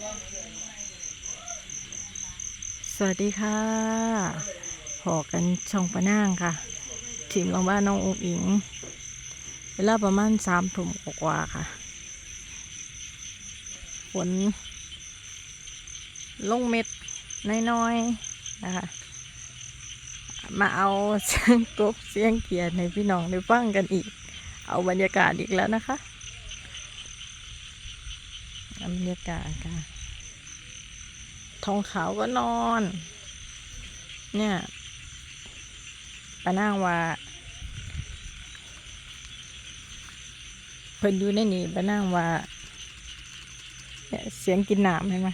สวัสดีค่ะพอกันช่องปะนางค่ะทีมโรงบ้านน้องอุ๋งอิง เวลาประมาณสามทุ่มกว่าค่ะฝนลงเม็ดน้อยๆนะคะ มาเอาเสียงกบเสียงเกียร์ในพี่น้องได้ฟังกันอีก เอาบรรยากาศอีกแล้วนะคะ รรยากาศค่ะ ทองขาวก็นอน เนี่ยปนั่งว่า เพิ่นอยู่ในนี่ปนั่งว่าเนี่ยเสียงกินน้ำเห็นไหม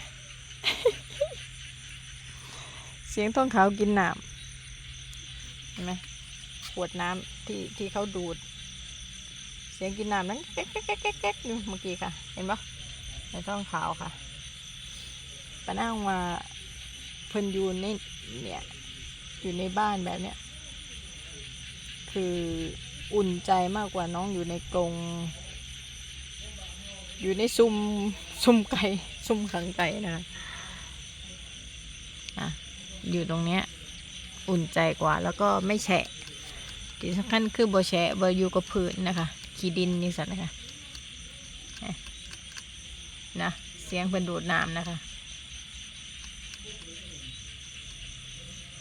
เสียงทองขาวกินน้ำเห็นไหมขวดน้ำที่ที่เขาดูด เสียงกินน้ำนั้นแก๊กแก๊กแก๊กแก๊กแก๊กเมื่อกี้ค่ะ เห็นปะ ในท้องขาวค่ะปานั่งว่าเพิ่นอยู่ในเนี่ย อยู่ในบ้านแบบเนี้ยคืออุ่นใจมากกว่าน้องอยู่ในกรงอยู่ในซุ้มซุ้มไก่ซุ้มขังไก่นะคะอะอยู่ตรงเนี้ยอุ่นใจกว่า แล้วก็ไม่แฉะที่สำคัญคือบ่แฉะบ่อยู่กับพื้นนะคะ ขี้ดินนี่สันนะคะ นะเสียงเพิ่นดูดน้ำนะคะ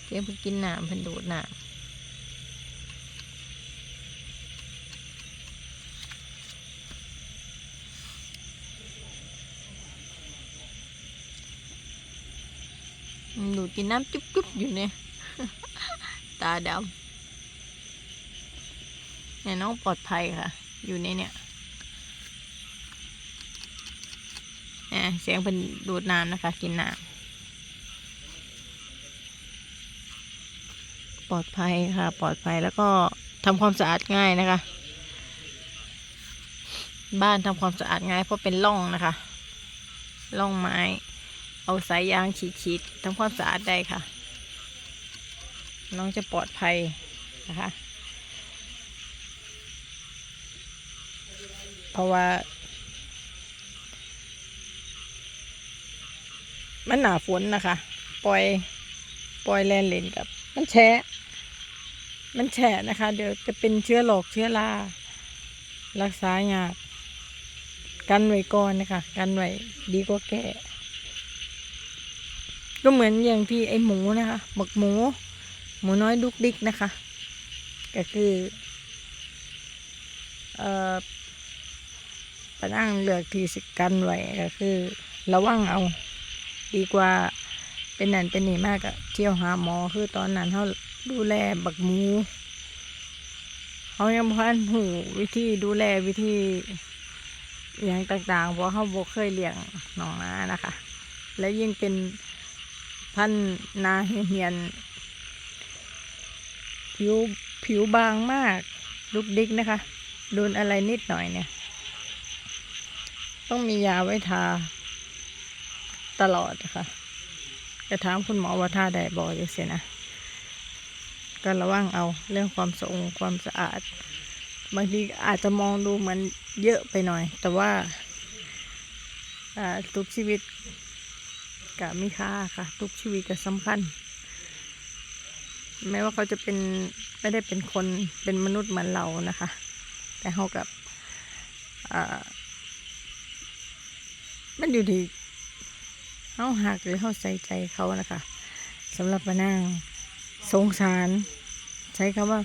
เสียงเพิ่นกินน้ำเพิ่นดูดน้ำดูดกินน้ำจุ๊บจุ๊บอยู่เนี่ย ตาดำเนี่ยน้องปลอดภัยค่ะ อยู่ในเนี่ย เสียงเพิ่นดูดน้ำนะคะ กินน้ำปลอดภัยค่ะ ปลอดภัยแล้วก็ทำความสะอาดง่ายนะคะ บ้านทำความสะอาดง่ายเพราะเป็นร่องนะคะร่องไม้ เอาสายยางฉีดๆทำความสะอาดได้ค่ะ น้องจะปลอดภัยนะคะ เพราะว่า มันหนาฝนนะคะ ปล่อยปล่อยแลนเลนกับ มันแฉะมันแฉะนะคะ เดี๋ยวจะเป็นเชื้อโรคเชื้อรารักษายากกันไว้ก่อนนะคะ กันไว้ดีกว่าแก่ก็เหมือนอย่างที่ไอหมูนะคะหมึกหมู หมูน้อยดุกดิกนะคะ ก็คือ เอ่อปะนั่งเลือกที่สิกันไว้ก็คือ ระวังเอา ดีกว่า เป็นนั่นเป็นนี่มากอะเที่ยวหาหมอคือตอนนั้นเขาดูแลบักหมูเขายังพันหูวิธีดูแลวิธีอย่างต่างๆเพราะเขาบกเคยเลี้ยงหนองนานะคะ และยิ่งเป็นพันนาเหียนผิวผิวบางมากลุกดิกนะคะ โดนอะไรนิดหน่อยเนี่ย ต้องมียาไว้ทา ตลอดนะคะจะถามคุณหมอว่าท่าใดบออยู่เสียนะก็ระวังเอาเรื่องความสะอาดความสะอาด บางทีอาจจะมองดูเหมือนเยอะไปหน่อย แต่ว่าทุกชีวิตก็มีค่าค่ะ ทุกชีวิตก็สำคัญแม้ว่าเขาจะเป็นไม่ได้เป็นคนเป็นมนุษย์เหมือนเรานะคะ แต่เขากับมันอยู่ที่ เขาหักหรือเขาใส่ใจเขานะคะสำหรับมานั่งสงสาร ใช้คำว่า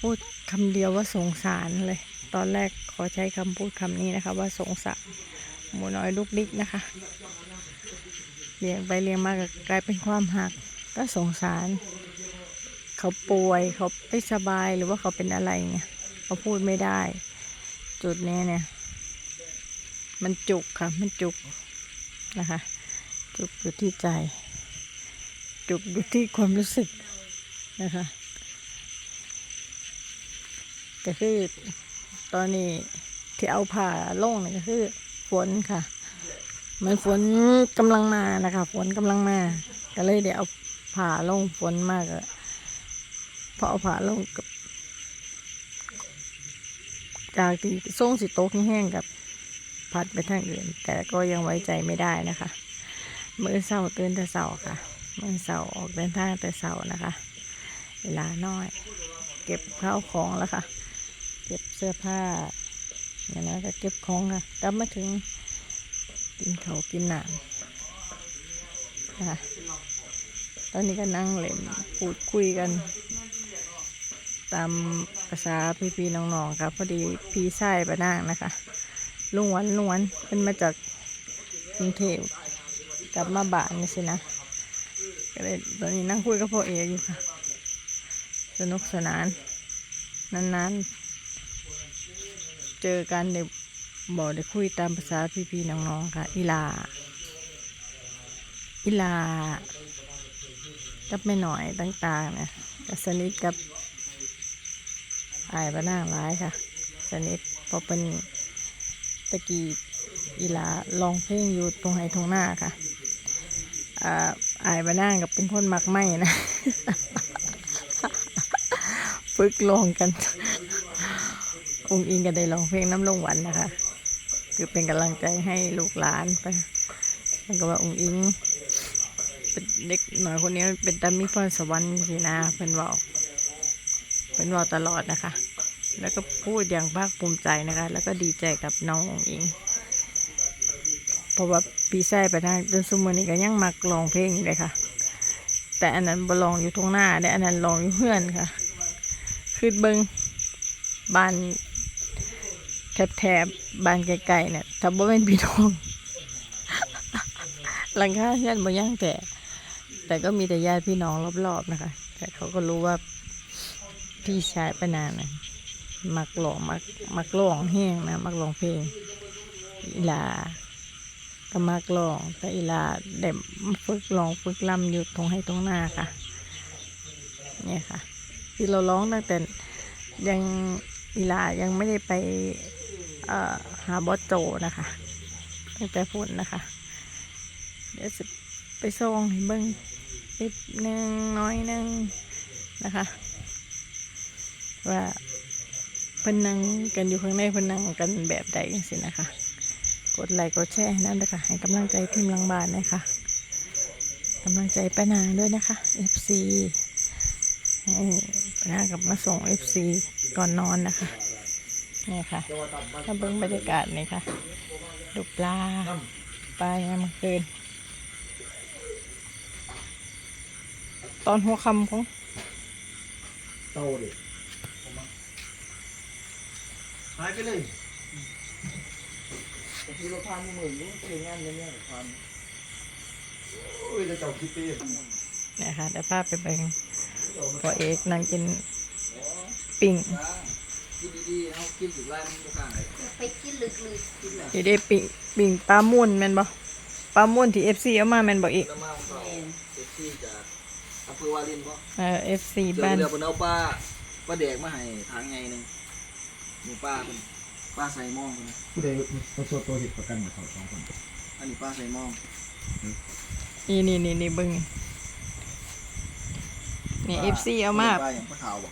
พูดคำเดียวว่าสงสารเลย ตอนแรกขอใช้คำพูดคำนี้นะคะ ว่าสงสารหมูน้อยลูกดิกนะคะเลี้ยงไปเลี้ยงมากก็กลายเป็นความหักก็สงสาร เขาป่วยเขาไม่สบายหรือว่าเขาเป็นอะไรเนี่ยเขาพูดไม่ได้ จุดนี้เนี่ย มันจุกค่ะ มันจุกนะคะ จุกอยู่ที่ใจ จุกอยู่ที่ความรู้สึกนะคะก็คือตอนนี้ที่เอาผ่าลงนี่ก็คือฝนค่ะเหมือนฝนกำลังมานะคะ ฝนกำลังมา ก็เลยเดี๋ยวเอาผ่าลงฝนมากอะพอเอาผ่าลงกับจากที่ส่งสิโต๊กแห้งกับพัดไปทางอื่น แต่ก็ยังไว้ใจไม่ได้นะคะ มื้อเช้าตื่นแต่เช้าค่ะ มื้อเช้าออกเดินทางแต่เช้านะคะ เวลาน้อย เก็บข้าวของแล้วค่ะ เก็บเสื้อผ้าอย่างนั้นก็เก็บของค่ะกลับมาถึงกินเขาวกินหนามนะคะตอนนี้ก็นั่งเล่นพูดคุยกัน ตามภาษาพี่ๆน้องๆครับพอดีพี่ชายปะนางนะคะลุงวันลุงวันเป็นมาจากกรุงเทพ กลับมาบ้านนี่สินะก็เลยตอนนี้นั่งคุยกับพ่อเอกอยู่ค่ะ สนุกสนาน นานๆ เจอกันได้บอกได้คุยตามภาษาพี่ๆน้องๆค่ะ อีลา อีลากับแม่หน่อยต่างๆนะก็สนิทกับไอายบ้านางร้ายค่ะ สนิทพอเป็นตะกี้อีลาลองเพลงอยู่ตรงไหตรงหน้าค่ะ อ่าอายบานางกับเป็นคนมักไหมนะฝึกลองกัน องค์อิงก็ได้ลองเพลงน้ำลงหวันนะคะ คือเป็นกำลังใจให้ลูกหลานไปมันก็ว่าองค์อิงเป็นเด็กหน่อยคนนี้เป็นตามีพรสวรรค์สินะเพิ่นว่าเพิ่นว่าตลอดนะคะ แล้วก็พูดอย่างภาคภูมิใจนะคะ แล้วก็ดีใจกับน้ององค์อิง เพราะว่าปีไส้ไปได้จนสมัยนี้ก็ยังมักร้องเพลงเลยค่ะ แต่อันนั้นบลองอยู่ตรงหน้าแต่อันนั้นลองอยู่เพื่อนค่ะคือเบิงบ้านแถบแถบๆบ้านไกลๆเนี่ยถ้าบ่เป็นพี่น้องหลังคาเพื่อนบ่ย่างแต่ แต่ก็มีแต่ญาติพี่น้องรอบๆนะคะ แต่เขาก็รู้ว่าพี่ชายปนานนะมักหลองมักมักร้องแห้งนะ มักร้องเพลงอีลา ก็มักร้องแต่อีลาเด็ฝึกร้องฝึกลำอยู่ตรงให้ตรงหน้าค่ะเนี่ยค่ะ คือเราร้องตั้งแต่ยังอีลายังไม่ได้ไปหาบอสโจนะคะ ตั้งแต่พุ่นนะคะ เดี๋ยวจะไปส่งให้เบิ้งนิดนึงน้อยนึงนะคะ ว่าพนังกันอยู่ข้างในพนังกันแบบใดสินะคะ กดไลค์กดแชร์ให้นั่นด้วยค่ะ ให้กำลังใจทีมลังบานนะคะกำลังใจป้านางด้วยนะคะ FC ให้ป้านางกลับมาส่ง FC ก่อนนอนนะคะนี่ค่ะถ้าเบิ้งบรรยากาศนี่ค่ะ ดูปลาปลายมกลางคืนตอนหัวคำของโตดิหายไปเลย ทีเราทานมือนี่เพียงงานเนี่ยทานโอ้ยจะเจ้าคิดเองเนี่ยค่ะเดี๋ยวพาไปเบิ่งพ่อเอกนั่งกินปิ่งกินดีๆเอากินถึงไรมันก็กลางเลยไปกินลึกๆกินแบบที่ได้ปิ่งปิ่งปลาม่วนแม่นบ่ปลาม่วนที่ FC เอามาแม่นบ่อีกแล้วมาเขาเซ็กซี่จากอำเภอวารินเพราะเออ FC เจอบ้านเรือเพิ่นเอาปลาปลาแดกมาให้ทางไงหนึ่งหมูปลาเป็น ปลาใส่หมองเพิ่นนะผู้ใดประสบตัวเหตุประกันกับเขาสองคนอันนี้ปลาใส่หมองนี่นี่นี่นี่เบิ่งนี่ FC เอามาปลาอย่างปลาขาวบ่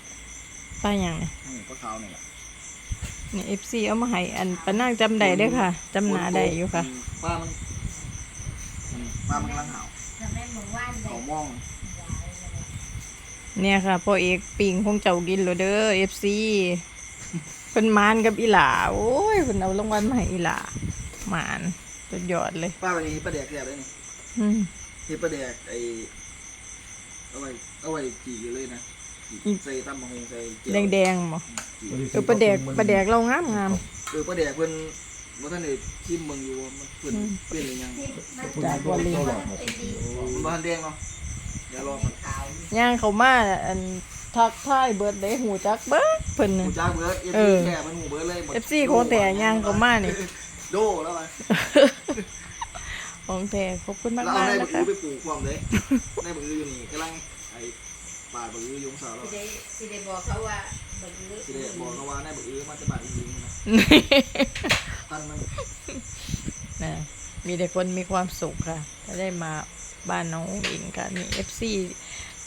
ปลาหยังนี่นี่ปลาขาวนี่แหละนี่ FC เอามาให้อันปานางจำได้เด้อค่ะจำหน้าได้อยู่ค่ะปลามันอันนี้ปลามันกำลังหาวทำให้หมู่บ้านได้เขามองเนี่ยค่ะพ่อเอกปิ่งคงเจ้ากินโลเด้อ FC เพิ่นมานกับอีหลาโอ้ยเพิ่นเอารางวัลมาให้อีหลาหมานสุดยอดเลยปลาแบบนี้ปลาแดกแซ่บเลยนี่อืมเฮ็ดปลาแดกไอเอาไว้เอาไว้จีเลยนะจีใส่ตำบักหงใส่เจียวแดงๆบ่จีเออปลาแดกปลาแดกเรางามงามเออปลาแดกเพิ่นบ่ทันได้ชิมเบิ่งอยู่ว่ามันเพิ่นเป็นหรือยังที่มันจากวาลีเป็นดีมันบ่ทันแดงเนาะ เดี๋ยวรอมันขาวย่างเขามาอันทักทายเบิดได้หูจักเบิดเพิ่นหน่ะมูจ้าเบิร์ดเออแค่มันหมูเบิร์ดเลย FC ของแต่ย่างเขามานี่ โดแล้วไปของแท้ขอบคุณมาแล้วเอากได้ๆบันะกคะอื้อไปปลูกความเลยได้บักอื้ออยู่นี่กำลังไอ้ป่าบักอื้อยุงสาวเราสิได้สิได้บอกเขาว่าบักลึกสิได้บอกเขาว่าได้บักอื้อมาจะบาดอีกนะท่านมันนะมีแต่คนมีความสุขค่ะจะได้มา บ้านน้องอุ๋งอิงค่ะมี FC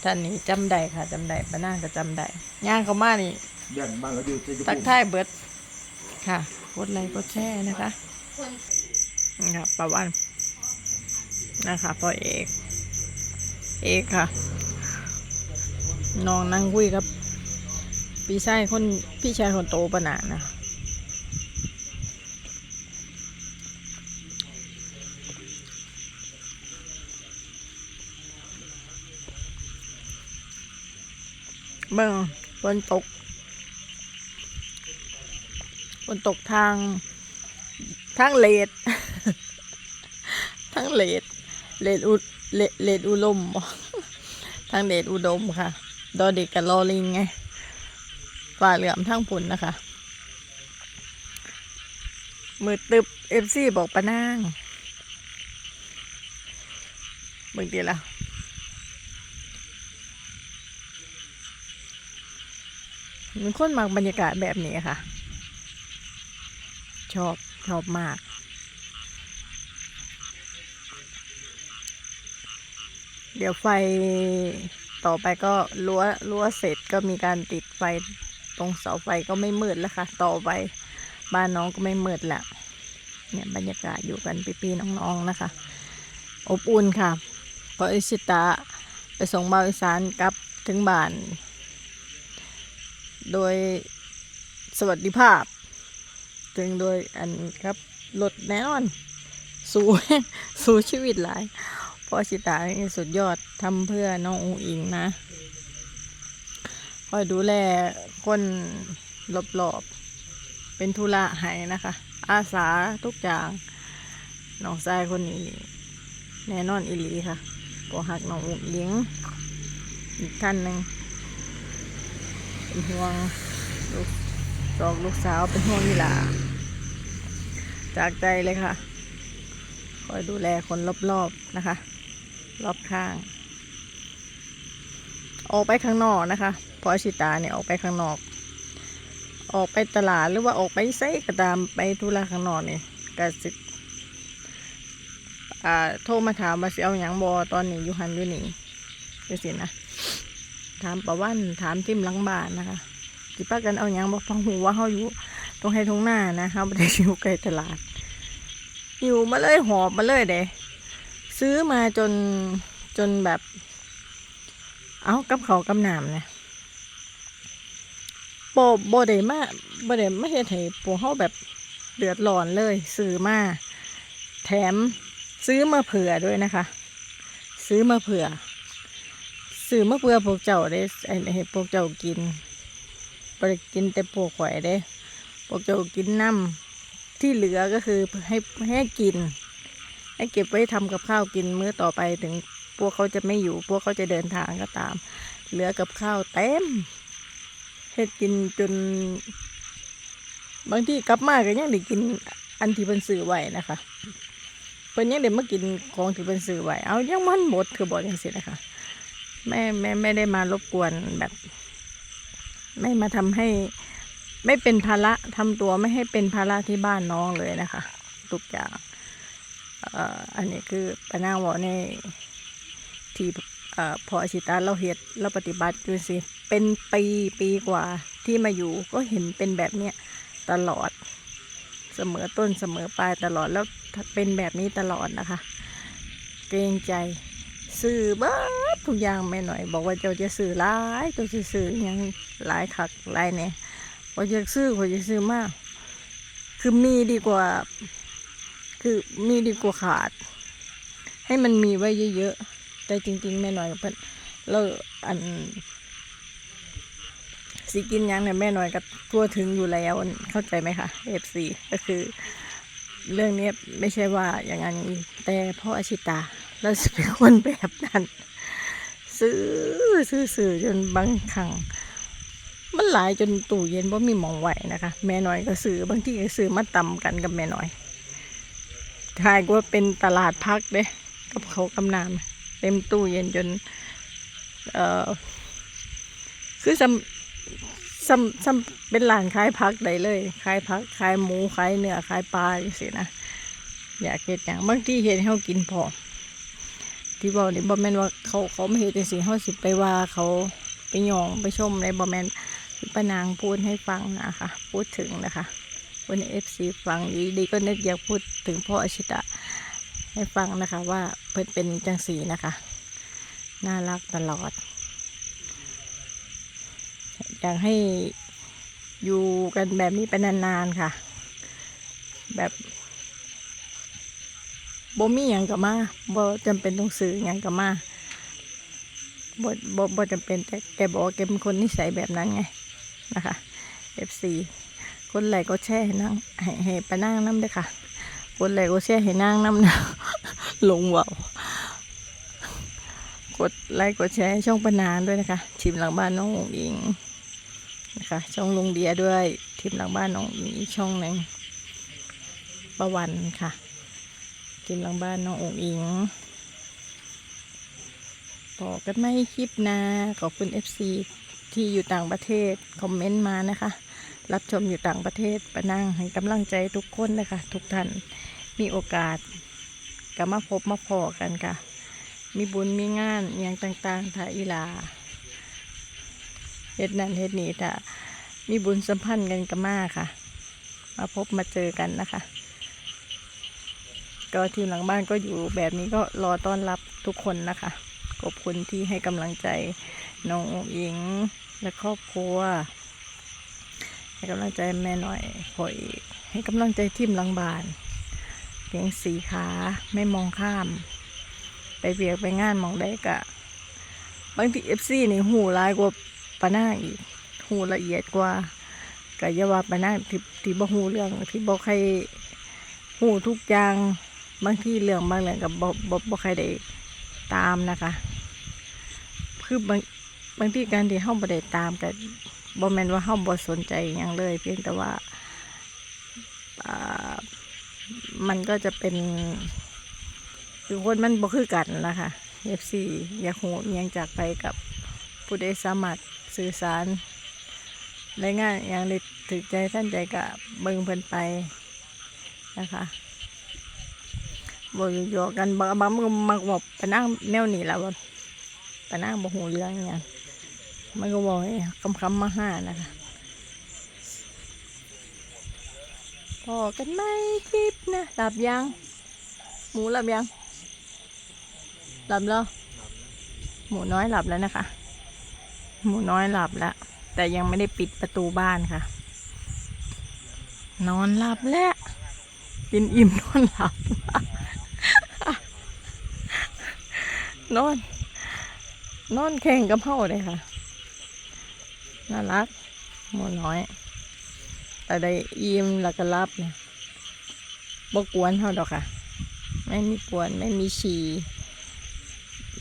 ท่านนี้จำได้ค่ะจำได้ป้านางก็จำได้ย่างเขามานี่แบ่งบ้านเราอยู่จะอยู่ทักทายเบิดค่ะกดไลค์กดแชร์นะคะคนนี่ค่ะประวันนะคะพ่อเอกเอกค่ะน้องนั่งคุยกับพี่ชายคนพี่ชายคนโตปะนะนะ เบิ่งฝนตกฝนตกทาง ทางเลดทางเลดเลดอุเลดเลดอุลมบ่ทางเดอุดมค่ะ ดอเด็กกับลอลิงไงฝ่าเหลื่อมทั้งผุนนะคะ มือตึบเอฟซีบอกปะนางเบิ่งดีละ มันคนมักบรรยากาศแบบนี้ค่ะ ชอบชอบมากเดี๋ยวไฟต่อไปก็รั้วรั้วเสร็จก็มีการติดไฟตรงเสาไฟก็ไม่มืดแล้วค่ะ ต่อไปบ้านน้องก็ไม่มืดแล้วเนี่ยบรรยากาศอยู่กันพี่ๆน้องๆนะคะ อบอุ่นค่ะเพราะอิชิตะไปส่งบาวอีสานกลับถึงบ้าน โดยสวัสดิภาพ ถึงโดยอันครับรถแน่นอน สู้สู้ชีวิตหลายเพราะชิตาสุดยอดทำเพื่อน้องอุงอิงนะคอยดูแลคนรอบๆเป็นธุระให้นะคะ อาสาทุกอย่างน้องชายคนนี้ แน่นอนอิลีค่ะปอหักน้องอุงอิง อีกท่านหนึ่ง เป็นห่วงลูกสองลูกสาวเป็นห่วงนี่ล่ะจากใจเลยค่ะ คอยดูแลคนรอบๆนะคะ รอบข้าง ออกไปข้างนอกนะคะเพราะชิตาเนี่ยออกไปข้างนอก ออกไปตลาดหรือว่าออกไปไซก็ตามไปธุระข้างนอกเนี่ยกสิอ่าโทรมาถามว่าสิเอาอย่างบอตอนนี้อยู่หันอยู่นี่จังสินะ ถามประวันถามทิมหลังบ้านนะคะสิป้ากันเอาอย่างบอกฟังหูว่าเขาอยู่ตรงให้ตรงหน้านะเขาไม่ได้อยู่ใกลตลาด อยู่มาเลยหอบมาเลยเด้ซื้อมาจนจนแบบ เอากับเขากับน้ำเนี่ยโบโบเดมาโบเดมาเฮ็ดให้พวเขาแบบเดือดร้อนเลย ซื้อมาแถมซื้อมาเผื่อด้วยนะคะ ซื้อมาเผื่อ ซื้อมาเผื่อพวกเจ้าได้ไอ้ให้พวกเจ้ากินบริกินแต่พวกข่อยได้ พวกเจ้ากินน้ำที่เหลือก็คือให้ให้กิน ให้เก็บไว้ทำกับข้าวกินมื้อต่อไปถึงพวกเขาจะไม่อยู่ พวกเขาจะเดินทางก็ตาม เหลือกับข้าวเต็มเฮ็ดกินจน บางที่กลับมาก็ยังได้กินอันที่เป็นสื่อไว้นะคะเพิ่นยังได้มากินของที่เป็นสื่อไว้เอายังมันหมดคือบอกอย่างสินะคะ แม่แม่ไม่ได้มารบกวนแบบ ไม่มาทำให้ ไม่เป็นภาระทำตัวไม่ให้เป็นภาระที่บ้านน้องเลยนะคะ ทุกอย่างเอ่ออันนี้คือปนางวอในที่เอ่อพออาชิตาเราเฮ็ดเราปฏิบัติดูสิ เป็นปีปีกว่าที่มาอยู่ก็เห็นเป็นแบบเนี้ยตลอดเสมอต้นเสมอปลายตลอดแล้วเป็นแบบนี้ตลอดนะคะ เกรงใจซื้อเบิด ทุกอย่างไม่หน่อย บอกว่าเจ้าจะซื้อหลายเจ้าจะซื้อยังหลายคักหลายเนี่ยพอจะซื้อพอจะซื้อมาก คือมีดีกว่า คือมีดีกว่าขาด ให้มันมีไว้เยอะๆแต่จริง ๆ แม่หน่อยกับเพิ่นเราอันสิกินยังเนี่ยแม่หน่อยก็ทั่วถึงอยู่แล้วเข้าใจไหมคะเอฟซีก็คือ เรื่องนี้ไม่ใช่ว่าอย่างนั้นแต่พ่ออาชิตาเราจะเป็นคนแบบนั้น ซื้อซื้อซื้อจนบางครั้งมันหลายจนตู้เย็นว่ามีหมองไหวนะคะ แม่น้อยก็ซื้อบางที่ก็ซื้อมาตำกันกับแม่น้อยทายว่าเป็นตลาดพักเด้กับเขากำนำเต็มตู้เย็นจน เอ่อ คือซ้ำซ้ำซ้ำเป็นร้านขายพักได้เลยขายพักขายหมูขายเนื้อขายปลาอย่างสินะอยากเห็ดอย่างบางที่เห็ดให้เขากินพอ ที่บอกนี่บอแมนว่าเขาเขาไม่เห็ดจังสิเขาสิไปว่าเขาไปยองไปชมในบอแมนป้านางพูดให้ฟังนะคะพูดถึงนะคะวันเอฟซีฟังดีดีก็นึกอยากพูดถึงพ่ออาชิตะให้ฟังนะคะ ว่าเพิ่นเป็นจังสีนะคะ น่ารักตลอด อยากให้อยู่กันแบบนี้ไปนานๆค่ะ แบบ บ่มีอย่างกับมาบ่จำเป็นต้องซื้ออย่างกับมาบ่บ่บ่จำเป็นแต่แกบอกว่าแกเป็นคนนิสัยแบบนั้นไงนะคะ FC คนไหลก็แช่ให้นั่งให้ให้ไปนั่งน้ำด้วยค่ะ คนไหลก็แช่ให้นั่งน้ำนะลงว่าวกดไลค์กดแชร์ช่องปนานด้วยนะคะ ทีมหลังบ้านน้องอิงนะคะช่องลุงเดียด้วย ทีมหลังบ้านน้องอุ๋งอิงอีกช่องหนึ่งประวันค่ะ ทีมหลังบ้านน้องอุ๋งอิงต่อกันไม่คลิปนะ ขอบคุณ FC ที่อยู่ต่างประเทศ คอมเมนต์มานะคะ รับชมอยู่ต่างประเทศประนั่งให้กำลังใจทุกคนนะคะ ทุกท่านมีโอกาสก็มาพบมาพอกันค่ะ มีบุญมีงานอย่างต่างๆถ้าอีลาเฮ็ดนั่นเฮ็ดนี่ถ้ามีบุญสัมพันธ์กันก็มาค่ะ มาพบมาเจอกันนะคะ ก็ทีมหลังบ้านก็อยู่แบบนี้ก็รอต้อนรับทุกคนนะคะ ขอบคุณที่ให้กำลังใจน้องอุ๋งอิงและครอบครัว ให้กำลังใจแม่หน่อยพออีกให้กำลังใจทีมหลังบานเพียงสีขาไม่มองข้าม ไปเบียกไปงานมองได้กะบางทีเอฟซีนี่หูร้ายกว่าปะหน้าอีกหูละเอียดกว่ากะยาวาปะหน้าที่ที่บ่หูเรื่องที่บ่ใครหูทุกอย่าง บางที่เรื่องบางเรื่องกับบบบใครได้ตามนะคะ คือบางบางที่การที่เฮาบ่ได้ตามกับบ่แมนว่าเฮาบ่สนใจอย่างเลย เพียงแต่ว่าอมันก็จะเป็นคือคนมันบ่คือกันล่ะค่ะ FC อยากฮู้อิหยังจากไปกับผู้ใดสามารถสื่อสารได้ง่ายอย่างด้ถึกใจท่านใจกะเบิ่งเพิ่นไปนะคะ บ่อยู่ยอกันบางบามันก็มักบอกปนั่งแนวนี้ล่ะว่าปนั่งบ่ฮู้เรื่องอิหยังมันก็บอกให้คำคำๆมาห้านะคะพอกันไหมคลิปนะหลับยัง หมูหลับยัง หลับแล้ว หมูน้อยหลับแล้วนะคะ หมูน้อยหลับแล้ว แต่ยังไม่ได้ปิดประตูบ้านค่ะ นอนหลับแล้วกินอิ่มนอนหลับ นอน นอนแข่งกับเฮาเลยค่ะ น่ารักหมูน้อย แต่ได้อิ่มแล้วก็รับเนี่ยบกวนเท่าดอกค่ะ ไม่มีกวน ไม่มีฉี่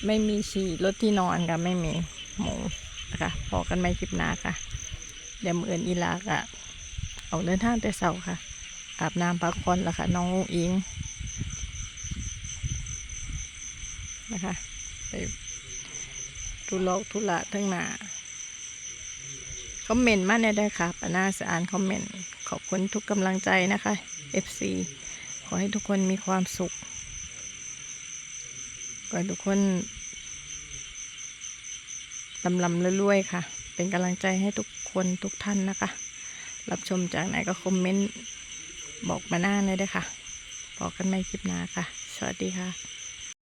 ไม่มีฉี่รถที่นอนค่ะ ไม่มีหมูนะคะพอกันไม่คลิปหน้าค่ะ เดี๋ยวมืออื่นอีลากอะเอาเดินทางแต่เสาค่ะ อาบน้ำพักผ่อนแล้วค่ะ น้องอิงนะคะ ทุลอกทุละทั้งหนาคอมเมนต์มาแน่ได้ค่ะปานาสอ่านคอมเมนต์ ขอบคุณทุกกำลังใจนะคะ FC ขอให้ทุกคนมีความสุข ขอให้ทุกคนลำลำรวยๆค่ะ เป็นกำลังใจให้ทุกคนทุกท่านนะคะ รับชมจากไหนก็คอมเมนต์ บอกมาหน้าเลยด้วยค่ะ บอกกันไม่คลิปหน้าค่ะ สวัสดีค่ะ